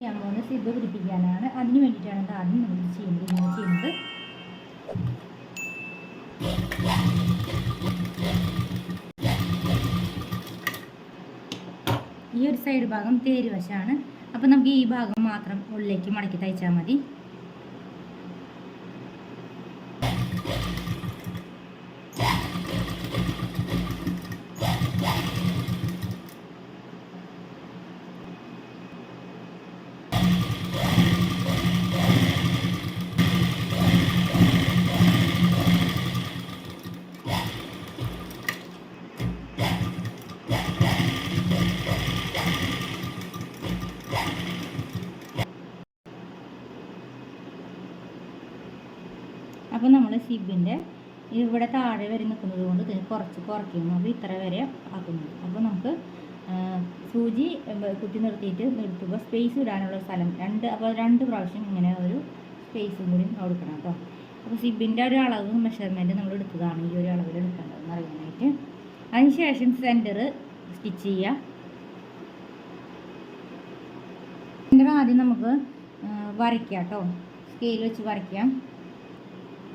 ചെയ്യാൻ പോകുന്നത് സിബ് പിടിപ്പിക്കാനാണ്. അതിന് വേണ്ടിയിട്ടാണ് ഇത് ആദ്യം നമ്മൾ ചെയ്യുന്നത്. ഇങ്ങനെ ചെയ്യുന്നത്. ഈ ഒരു സൈഡ് ഭാഗം തേരുവശാണ്. അപ്പോൾ നമുക്ക് ഈ ഭാഗം മാത്രം ഉള്ളിലേക്ക് മടക്കി തയ്ച്ചാൽ മതി. അപ്പോൾ നമ്മൾ സിബിന്റെ ഇവിടെ താഴെ വരെ നിൽക്കുന്നത് കൊണ്ട് ഇതിന് കുറച്ച് കുറയ്ക്കുന്നു. അപ്പോൾ ഇത്ര വരെ ആക്കുന്നു. അപ്പോൾ നമുക്ക് സൂചി കുത്തി നിർത്തിയിട്ട് നിർത്തുക സ്പേസ് ഇടാനുള്ള സ്ഥലം രണ്ട് അപ്പോൾ രണ്ട് പ്രാവശ്യം ഇങ്ങനെ ഒരു സ്പേസും കൂടി കൊടുക്കണം കേട്ടോ അപ്പോൾ സിബിന്റെ ഒരു അളവ് മെഷർമെന്റ് നമ്മൾ എടുത്തതാണ് ഈ ഒരു അളവിൽ എടുക്കേണ്ടതെന്ന് അറിയാനായിട്ട്. അതിനുശേഷം സെന്റർ സ്റ്റിച്ച് ചെയ്യുക സെന്റർ ആദ്യം നമുക്ക് വരയ്ക്കാം കേട്ടോ സ്കെയിൽ വെച്ച് വരയ്ക്കാം.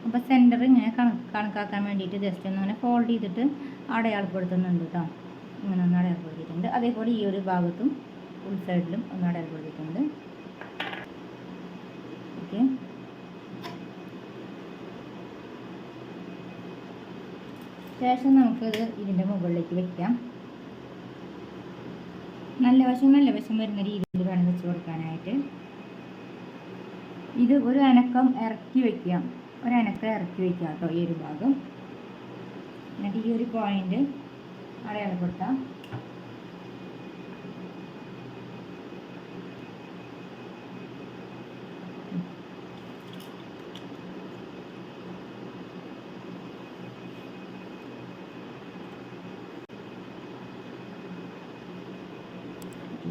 അപ്പോൾ സെന്റർ ഇങ്ങനെ കണക്ക് കണക്കാക്കാൻ വേണ്ടിയിട്ട് ജസ്റ്റ് ഒന്ന് അങ്ങനെ ഫോൾഡ് ചെയ്തിട്ട് അടയാളപ്പെടുത്തുന്നുണ്ട് കേട്ടോ ഇങ്ങനെ ഒന്ന് അടയാളപ്പെടുത്തിയിട്ടുണ്ട്. അതേപോലെ ഈ ഒരു ഭാഗത്തും ഉൾ സൈഡിലും ഒന്ന് അടയാളപ്പെടുത്തിയിട്ടുണ്ട്. ഓക്കെ. ശേഷം നമുക്കിത് ഇതിന്റെ മുകളിലേക്ക് വെക്കാം. നല്ല വശം നല്ല വശം വരുന്ന രീതിയിൽ വേണം വെച്ച് കൊടുക്കാനായിട്ട്. ഇത് ഒരു അനക്കം ഇറക്കി വെക്കാം. ഒരനക്കം ഇറക്കി വെക്കാം കേട്ടോ ഈ ഒരു ഭാഗം. എന്നിട്ട് ഈ ഒരു പോയിന്റ് അടയാളപ്പെടുത്താം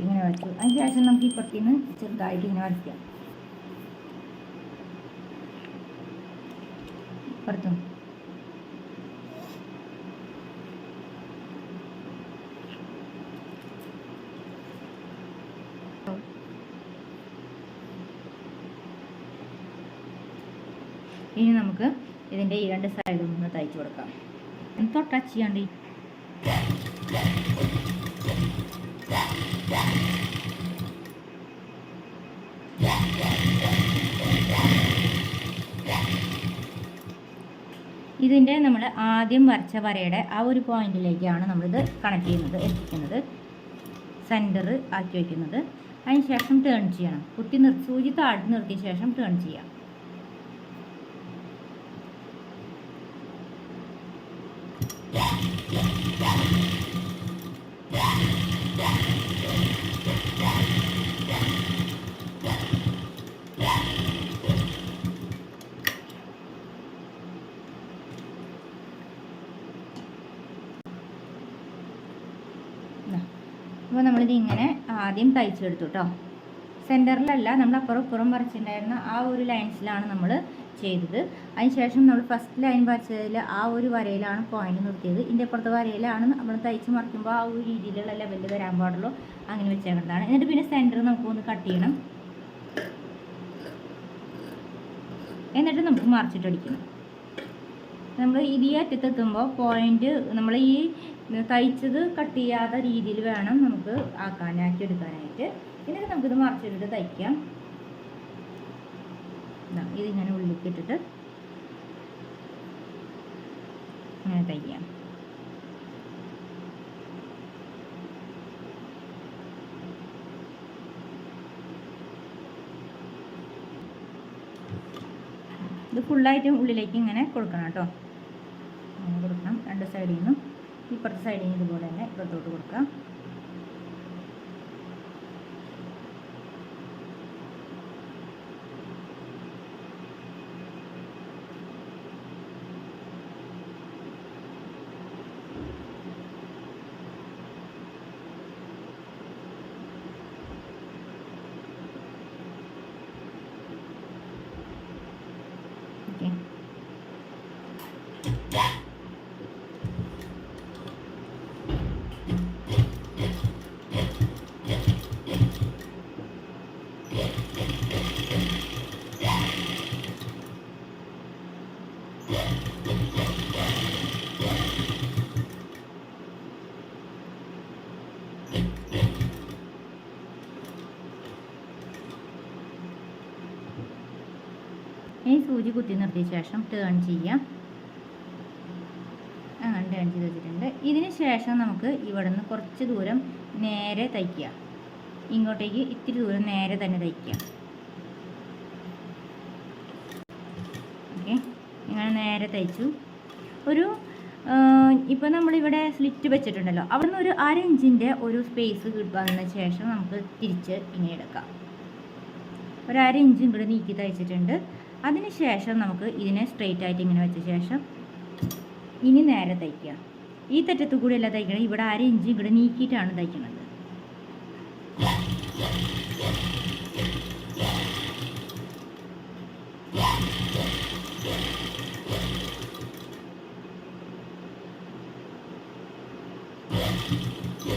ഇങ്ങനെ വരച്ചു. അതിന് ശേഷം നമുക്ക് ഇപ്പുറത്തുനിന്ന് ചെറുതായിട്ട് ഇങ്ങനെ വരയ്ക്കാം. ഇപ്പുറത്തും ഇനി നമുക്ക് ഇതിന്റെ ഈ രണ്ട് സൈഡും ഒന്ന് തയ്ച്ചു കൊടുക്കാം. എന്തോ ടച്ച് ചെയ്യാണ്ട് ഇതിന്റെ നമ്മൾ ആദ്യം വരച്ച വരയുടെ ആ ഒരു പോയിന്റിലേക്കാണ് നമ്മളിത് കണക്ട് ചെയ്യുന്നത് എത്തിക്കുന്നത്. സെന്റർ ആക്കി വയ്ക്കുന്നത് അതിനുശേഷം ടേൺ ചെയ്യണം. കുത്തി നിർ സൂചി താഴ്ത്തി നിർത്തിയ ശേഷം ടേൺ ചെയ്യാം. അപ്പോൾ നമ്മളിത് ഇങ്ങനെ ആദ്യം തയ്ച്ചെടുത്തു കേട്ടോ സെന്ററിലല്ല നമ്മൾ അപ്പുറം ഇപ്പുറം വരച്ചിട്ടുണ്ടായിരുന്ന ആ ഒരു ലൈൻസിലാണ് നമ്മൾ ചെയ്തത്. അതിനുശേഷം നമ്മൾ ഫസ്റ്റ് ലൈൻ വരച്ചതിൽ ആ ഒരു വരയിലാണ് പോയിന്റ് നിർത്തിയത്. ഇതിന്റെ അപ്പുറത്തെ വരയിലാണ് നമ്മൾ തയ്ച്ച് മറിക്കുമ്പോൾ ആ ഒരു രീതിയിലുള്ള ലെവലിൽ വരാൻ പാടുള്ളൂ. അങ്ങനെ വെച്ചേക്കുന്നതാണ്. എന്നിട്ട് പിന്നെ സെന്റർ നമുക്കൊന്ന് കട്ട് ചെയ്യണം. എന്നിട്ട് നമുക്ക് മറിച്ചിട്ടടിക്കണം. നമ്മൾ ഇത് അറ്റത്തെത്തുമ്പോൾ പോയിന്റ് നമ്മൾ ഈ തയ്ച്ചത് കട്ട് ചെയ്യാത്ത രീതിയിൽ വേണം നമുക്ക് ആക്കാനാക്കി എടുക്കാനായിട്ട്. എന്നിട്ട് നമുക്കിത് മറച്ചിട്ടിട്ട് തയ്ക്കാം. ഇതിങ്ങനെ ഉള്ളിലേക്ക് ഇട്ടിട്ട് അങ്ങനെ തയ്ക്കാം. ഇത് ഫുള്ളായിട്ടും ഉള്ളിലേക്ക് ഇങ്ങനെ കൊടുക്കണം കേട്ടോ. സൈഡിൽ നിന്നും ഇപ്പുറത്തെ സൈഡിൽ നിന്ന് ഇതുപോലെ തന്നെ ഇപ്പുറത്തോട്ട് കൊടുക്കാം ഓക്കെ ഈ സൂചി കുത്തി നിർത്തിയ ശേഷം ടേൺ ചെയ്യാം. അങ്ങനെ ടേൺ ചെയ്ത് വെച്ചിട്ടുണ്ട്. ഇതിന് ശേഷം നമുക്ക് ഇവിടെ നിന്ന് കുറച്ച് ദൂരം നേരെ തയ്ക്കുക ഇങ്ങോട്ടേക്ക് ഇത്തിരി ദൂരം നേരെ തന്നെ തയ്ക്കുക ഓക്കെ. ഇങ്ങനെ നേരെ തയ്ച്ചു. ഒരു ഇപ്പോൾ നമ്മളിവിടെ സ്ലിറ്റ് വെച്ചിട്ടുണ്ടല്ലോ. അവിടെ നിന്ന് ഒരു അര ഇഞ്ചിന്റെ ഒരു സ്പേസ് വന്നതിന് ശേഷം നമുക്ക് തിരിച്ച് ഇങ്ങനെ എടുക്കാം. ഒരു അര ഇഞ്ച് ഇങ്ങോട്ട് നീക്കി തയ്ച്ചിട്ടുണ്ട്. അതിന് ശേഷം നമുക്ക് ഇതിനെ സ്ട്രെയിറ്റ് ആയിട്ട് ഇങ്ങനെ വെച്ച ശേഷം ഇനി നേരെ തയ്ക്കുക ഈ തെറ്റത്തു കൂടെയല്ല തയ്ക്കണം. ഇവിടെ അര ഇഞ്ച് ഇങ്ങോട്ട് നീക്കിയിട്ടാണ് തയ്ക്കുന്നത് ഇനി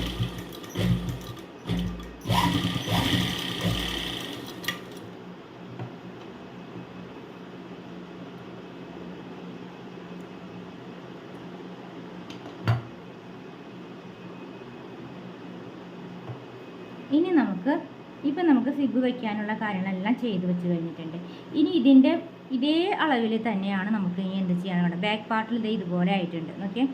നമുക്ക് ഇപ്പം നമുക്ക് സിഗ് വയ്ക്കാനുള്ള കാര്യങ്ങളെല്ലാം ചെയ്തു വെച്ച് കഴിഞ്ഞിട്ടുണ്ട്. ഇനി ഇതിന്റെ ഇതേ അളവിൽ തന്നെയാണ് നമുക്ക് ഇനി എന്ത് ചെയ്യാനുള്ളത്? ബാക്ക് പാർട്ടിൽ ഇത് ഇതുപോലെ ആയിട്ടുണ്ട്. ഓക്കെ?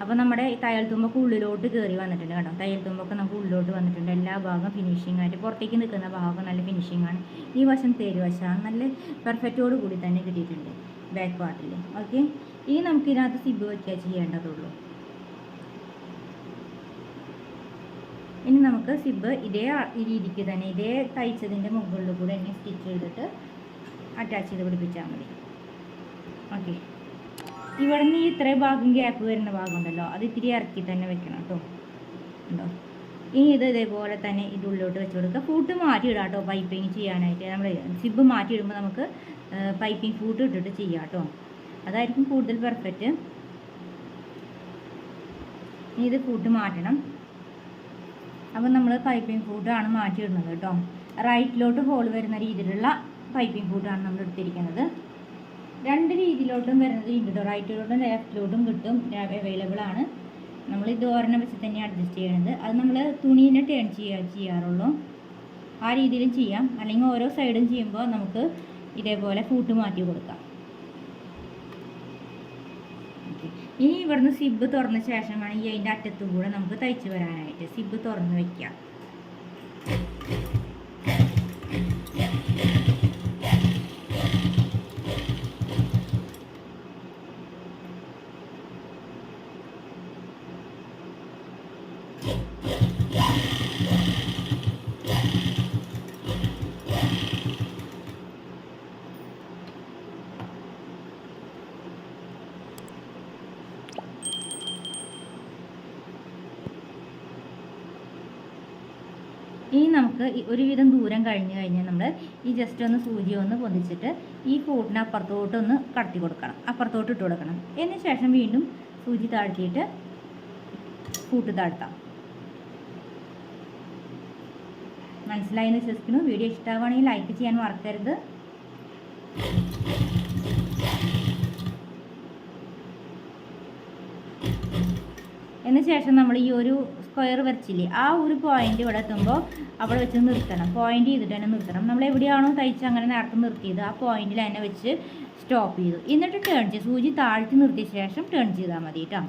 അപ്പോൾ നമ്മുടെ ഈ തയ്യൽ തുമ്പൊക്കെ ഉള്ളിലോട്ട് കയറി വന്നിട്ടുണ്ട് കേട്ടോ. തയ്യൽ തുമ്പൊക്കെ നമുക്ക് ഉള്ളിലോട്ട് വന്നിട്ടുണ്ട്. എല്ലാ ഭാഗം ഫിനിഷിംഗ് ആയിട്ട് പുറത്തേക്ക് നിൽക്കുന്ന ഭാഗം നല്ല ഫിനിഷിംഗ് ആണ്. ഈ വശം തേരുവശമാണ് നല്ല പെർഫെക്റ്റോട് കൂടി തന്നെ കിട്ടിയിട്ടുണ്ട്. ബാക്ക് പാർട്ടിൽ ഓക്കെ ഇനി നമുക്ക് ഇതിനകത്ത് സിബ് വയ്ക്കുക ചെയ്യേണ്ടതുള്ളൂ. ഇനി നമുക്ക് സിബ് ഇതേ രീതിക്ക് തന്നെ ഇതേ തയ്ച്ചതിന്റെ മുകളിൽ കൂടെ തന്നെ സ്റ്റിച്ച് ചെയ്തിട്ട് അറ്റാച്ച് ചെയ്ത് പിടിപ്പിച്ചാൽ മതി. ഓക്കെ ഇവിടെ നിന്ന് ഇത്രയും ഭാഗം ഗ്യാപ്പ് വരുന്ന ഭാഗമുണ്ടല്ലോ. അത് ഇത്തിരി ഇറക്കി തന്നെ വെക്കണം കേട്ടോ ഉണ്ടോ? ഇനി ഇത് ഇതേപോലെ തന്നെ ഇത് ഉള്ളിലോട്ട് വെച്ച് കൊടുക്കുക. ഫൂട്ട് മാറ്റി ഇടാം കേട്ടോ പൈപ്പിങ് ചെയ്യാനായിട്ട്. നമ്മൾ സിബ് മാറ്റി ഇടുമ്പോൾ നമുക്ക് പൈപ്പിംഗ് ഫൂട്ട് ഇട്ടിട്ട് ചെയ്യാം കേട്ടോ അതായിരിക്കും കൂടുതൽ പെർഫെക്റ്റ് ഇനി ഇത് ഫൂട്ട് മാറ്റണം. അപ്പം നമ്മൾ പൈപ്പിംഗ് ഫൂട്ടാണ് മാറ്റിയിടുന്നത് കേട്ടോ റൈറ്റിലോട്ട് ഹോൾ വരുന്ന രീതിയിലുള്ള പൈപ്പിംഗ് ഫൂട്ടാണ് നമ്മൾ എടുത്തിരിക്കുന്നത്. രണ്ട് രീതിയിലോട്ടും വരുന്നത് റൈറ്റിലോട്ടും ലെഫ്റ്റിലോട്ടും കിട്ടും അവൈലബിൾ ആണ്. നമ്മൾ ഇത് ഒരെണ്ണം വെച്ച് തന്നെ അഡ്ജസ്റ്റ് ചെയ്യണത്. അത് നമ്മൾ തുണീനെ ടേൺ ചെയ്യാ ചെയ്യാറുള്ളൂ. ആ രീതിയിലും ചെയ്യാം. അല്ലെങ്കിൽ ഓരോ സൈഡും ചെയ്യുമ്പോൾ നമുക്ക് ഇതേപോലെ കൂട്ട് മാറ്റി കൊടുക്കാം. ഇനി ഇവിടുന്ന് സിബ് തുറന്ന ശേഷമാണ് ഈ അതിന്റെ അറ്റത്തും കൂടെ നമുക്ക് തയ്ച്ച് വരാനായിട്ട് സിബ് തുറന്ന് വെക്കാം ഇനി നമുക്ക് ഒരുവിധം ദൂരം കഴിഞ്ഞ് കഴിഞ്ഞാൽ നമ്മൾ ഈ ജസ്റ്റ് ഒന്ന് സൂചി ഒന്ന് പൊന്തിച്ചിട്ട് ഈ കൂട്ടിന് അപ്പുറത്തോട്ടൊന്ന് കടത്തി കൊടുക്കണം. അപ്പുറത്തോട്ട് ഇട്ട് കൊടുക്കണം. അതിന് ശേഷം വീണ്ടും സൂചി താഴ്ത്തിയിട്ട് കൂട്ട് താഴ്ത്താം. മനസ്സിലായെന്ന് വിശ്വസിക്കുന്നു? വീഡിയോ ഇഷ്ടമാവുകയാണെങ്കിൽ ലൈക്ക് ചെയ്യാൻ മറക്കരുത്. അതിന് ശേഷം നമ്മൾ ഈ ഒരു സ്ക്വയർ വരച്ചില്ലേ? ആ ഒരു പോയിന്റ് ഇവിടെ എത്തുമ്പോൾ അവിടെ വെച്ച് നിർത്തണം. പോയിന്റ് ചെയ്തിട്ട് തന്നെ നിർത്തണം. നമ്മൾ എവിടെയാണോ തയ്ച്ച് അങ്ങനെ നേരത്തെ നിർത്തിയത് ആ പോയിന്റിൽ തന്നെ വെച്ച് സ്റ്റോപ്പ് ചെയ്തു. എന്നിട്ട് ടേൺ ചെയ്ത് സൂചി താഴ്ത്തി നിർത്തിയ ശേഷം ടേൺ ചെയ്താൽ മതി കേട്ടോ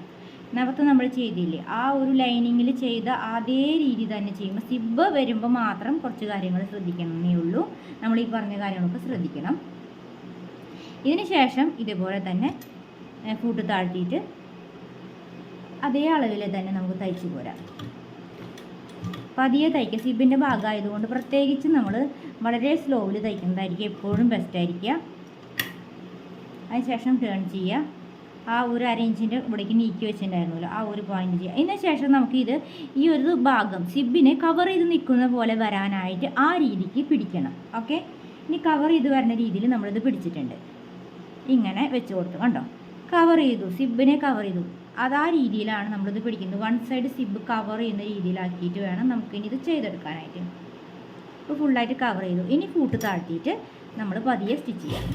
നേരത്തെ നമ്മൾ ചെയ്തില്ലേ? ആ ഒരു ലൈനിങ്ങിൽ ചെയ്ത അതേ രീതി തന്നെ ചെയ്യുമ്പോൾ സിബ് വരുമ്പോൾ മാത്രം കുറച്ച് കാര്യങ്ങൾ ശ്രദ്ധിക്കണമെന്നേ ഉള്ളൂ. നമ്മൾ ഈ പറഞ്ഞ കാര്യങ്ങളൊക്കെ ശ്രദ്ധിക്കണം. ഇതിന് ശേഷം ഇതേപോലെ തന്നെ കൂട്ട് താഴ്ത്തിയിട്ട് അതേ അളവിൽ തന്നെ നമുക്ക് തയ്ച്ചു പോരാം. പതിയെ തയ്ക്കുക സിബിന്റെ ഭാഗമായതുകൊണ്ട് പ്രത്യേകിച്ച് നമ്മൾ വളരെ സ്ലോവിൽ തയ്ക്കുന്നതായിരിക്കും എപ്പോഴും ബെസ്റ്റ് ആയിരിക്കുക. അതിനുശേഷം ടേൺ ചെയ്യുക. ആ ഒരു അരയിഞ്ചിന്റെ ഇവിടേക്ക് നീക്കി വെച്ചിട്ടുണ്ടായിരുന്നല്ലോ ആ ഒരു പോയിന്റ് ചെയ്യുക. അതിന് ശേഷം നമുക്ക് ഇത് ഈ ഒരു ഭാഗം സിബിനെ കവർ ചെയ്ത് നിൽക്കുന്ന പോലെ വരാനായിട്ട് ആ രീതിക്ക് പിടിക്കണം. ഓക്കെ ഇനി കവർ ചെയ്ത് വരുന്ന രീതിയിൽ നമ്മളിത് പിടിച്ചിട്ടുണ്ട്. ഇങ്ങനെ വെച്ച് കൊടുത്തു. കണ്ടോ? കവർ ചെയ്തു. സിബിനെ കവർ ചെയ്തു. അത് ആ രീതിയിലാണ് നമ്മളിത് പിടിക്കുന്നത്. വൺ സൈഡ് സിബ് കവർ ചെയ്യുന്ന രീതിയിലാക്കിയിട്ട് വേണം നമുക്കിനി ഇത് ചെയ്തെടുക്കാനായിട്ട്. ഇപ്പോൾ ഫുള്ളായിട്ട് കവർ ചെയ്തു. ഇനി കൂട്ട് താഴ്ത്തിയിട്ട് നമ്മൾ പതിയെ സ്റ്റിച്ച് ചെയ്യാം.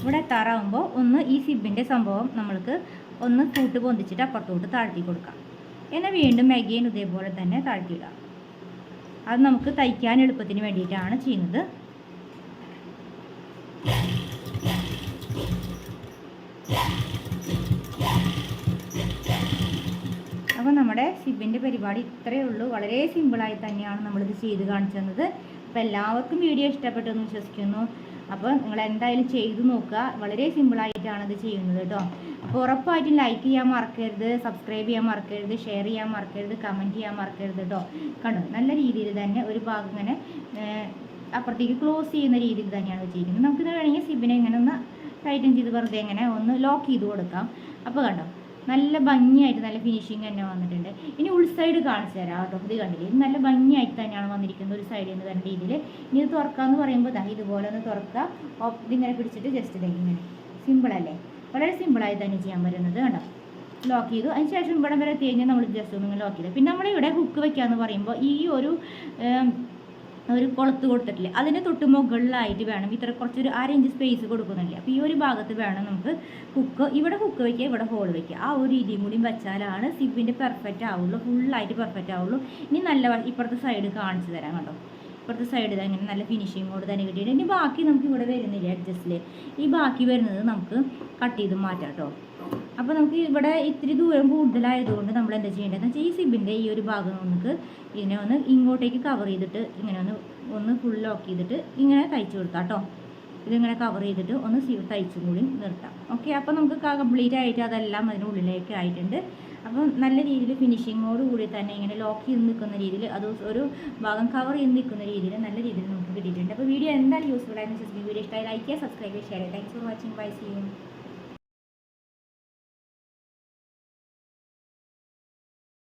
ഇവിടെ എത്താറാകുമ്പോൾ ഒന്ന് ഈ സിബിന്റെ സംഭവം നമ്മൾക്ക് ഒന്ന് കൂട്ട് പൊന്തിച്ചിട്ട് അപ്പുറത്തോട്ട് താഴ്ത്തി കൊടുക്കാം. എന്നാൽ വീണ്ടും മെഗെയിൻ ഇതേപോലെ തന്നെ താഴ്ത്തിയിടാം അത് നമുക്ക് തയ്ക്കാൻ എളുപ്പത്തിന് വേണ്ടിയിട്ടാണ് ചെയ്യുന്നത്. അപ്പോൾ നമ്മുടെ സിബിന്റെ പരിപാടി ഇത്രയേ ഉള്ളൂ. വളരെ സിമ്പിളായി തന്നെയാണ് നമ്മളിത് ചെയ്ത് കാണിച്ചു തന്നത്. അപ്പോൾ എല്ലാവർക്കും വീഡിയോ ഇഷ്ടപ്പെട്ടു എന്ന് വിശ്വസിക്കുന്നു. അപ്പോൾ നിങ്ങൾ എന്തായാലും ചെയ്ത് നോക്കുക. വളരെ സിമ്പിളായിട്ടാണ് ഇത് ചെയ്യുന്നത് കേട്ടോ. അപ്പോൾ ഉറപ്പായിട്ടും ലൈക്ക് ചെയ്യാൻ മറക്കരുത് സബ്സ്ക്രൈബ് ചെയ്യാൻ മറക്കരുത് ഷെയർ ചെയ്യാൻ മറക്കരുത് കമന്റ് ചെയ്യാൻ മറക്കരുത് കേട്ടോ കണ്ടോ? നല്ല രീതിയിൽ തന്നെ ഒരു ഭാഗം ഇങ്ങനെ അപ്പുറത്തേക്ക് ക്ലോസ് ചെയ്യുന്ന രീതിയിൽ തന്നെയാണ് വെച്ചിരിക്കുന്നത്. നമുക്കിത് വേണമെങ്കിൽ സിബിനെ ഇങ്ങനെ ഒന്ന് ടൈറ്റൻ ചെയ്ത് വെറുതെ ഇങ്ങനെ ഒന്ന് ലോക്ക് ചെയ്ത് കൊടുക്കാം. അപ്പോൾ കണ്ടോ? നല്ല ഭംഗിയായിട്ട് നല്ല ഫിനിഷിങ് തന്നെ വന്നിട്ടുണ്ട്. ഇനി ഉൾസൈഡ് കാണിച്ചു തരാം കേട്ടോ. ഇത് കണ്ടില്ലേ? ഇത് നല്ല ഭംഗിയായിട്ട് തന്നെയാണ് വന്നിരിക്കുന്നത് ഒരു സൈഡിൽ നിന്ന് വരുന്ന രീതിയിൽ. ഇനി ഇത് തുറക്കാമെന്ന് പറയുമ്പോൾ ഇതുപോലെ ഒന്ന് തുറക്കുക. ഇതിങ്ങനെ പിടിച്ചിട്ട് ജസ്റ്റ് ഇതേ ഇങ്ങനെ. സിമ്പിൾ അല്ലേ? വളരെ സിമ്പിളായി തന്നെ ചെയ്യാൻ പറ്റുന്നത് കണ്ടോ? ലോക്ക് ചെയ്തു. അതിന് ശേഷം ഇവിടെ വരെ തേഞ്ഞ് നമ്മൾ ജസ്റ്റ് ഒന്ന് ലോക്ക് ചെയ്തു. പിന്നെ നമ്മളിവിടെ ഹുക്ക് വെക്കാന്ന് പറയുമ്പോൾ ഈ ഒരു ഒരു കൊളുത്ത് കൊടുത്തിട്ടില്ലേ? അതിന് തൊട്ട് മുകളിലായിട്ട് വേണം. ഇത്ര കുറച്ചൊരു അര ഇഞ്ച് സ്പേസ് കൊടുക്കുന്നില്ലേ? അപ്പോൾ ഈ ഒരു ഭാഗത്ത് വേണം നമുക്ക് ഹുക്ക് ഇവിടെ ഹുക്ക് വയ്ക്കുക ഇവിടെ ഹോൾ വയ്ക്കുക ആ ഒരു രീതിയും കൂടി വെച്ചാലാണ് സിബിന്റെ പെർഫെക്റ്റ് ആവുള്ളൂ. ഫുള്ളായിട്ട് പെർഫെക്റ്റ് ആവുള്ളൂ. ഇനി നല്ല ഇപ്പുറത്തെ സൈഡ് കാണിച്ചു തരാം കേട്ടോ ഇപ്പുറത്തെ സൈഡിൽ അങ്ങനെ നല്ല ഫിനിഷിങ്ങോട് തന്നെ കിട്ടിയിട്ട് ഇനി ബാക്കി നമുക്ക് ഇവിടെ വരുന്നില്ല അഡ്ജസ്റ്റിൽ ഈ ബാക്കി വരുന്നത് നമുക്ക് കട്ട് ചെയ്ത് മാറ്റാം കേട്ടോ അപ്പോൾ നമുക്ക് ഇവിടെ ഇത്തിരി ദൂരം കൂടുതലായതുകൊണ്ട് നമ്മൾ എന്താ ചെയ്യേണ്ടതെന്ന് വെച്ചാൽ ഈ സിബിന്റെ ഈ ഒരു ഭാഗം നമുക്ക് ഇതിനെ ഒന്ന് ഇങ്ങോട്ടേക്ക് കവർ ചെയ്തിട്ട് ഇങ്ങനെ ഒന്ന് ഒന്ന് ഫുൾ ലോക്ക് ചെയ്തിട്ട് ഇങ്ങനെ തയ്ച്ചു കൊടുക്കാം കേട്ടോ ഇതിങ്ങനെ കവർ ചെയ്തിട്ട് ഒന്ന് തയ്ച്ചും കൂടി നിർത്താം. ഓക്കെ അപ്പോൾ നമുക്ക് കംപ്ലീറ്റ് ആയിട്ട് അതെല്ലാം അതിനുള്ളിലേക്ക് ആയിട്ടുണ്ട്. അപ്പോൾ നല്ല രീതിയിൽ ഫിനിഷിങ്ങോട് കൂടി തന്നെ ഇങ്ങനെ ലോക്ക് ചെയ്ത് നിൽക്കുന്ന രീതിയിൽ അത് ഒരു ഭാഗം കവർ ചെയ്ത് നിൽക്കുന്ന രീതിയിൽ നല്ല രീതിയിൽ നമുക്ക് കിട്ടിയിട്ടുണ്ട്. അപ്പോൾ വീഡിയോ എന്തായാലും യൂസ്ഫുൾ ആയിരുന്നു. വീഡിയോ ഇഷ്ടമായി ലൈക്ക് ചെയ്യുക സബ്സ്ക്രൈബ് ചെയ്യുക ഷെയർ ചെയ്യുക. Thanks for watching bye see you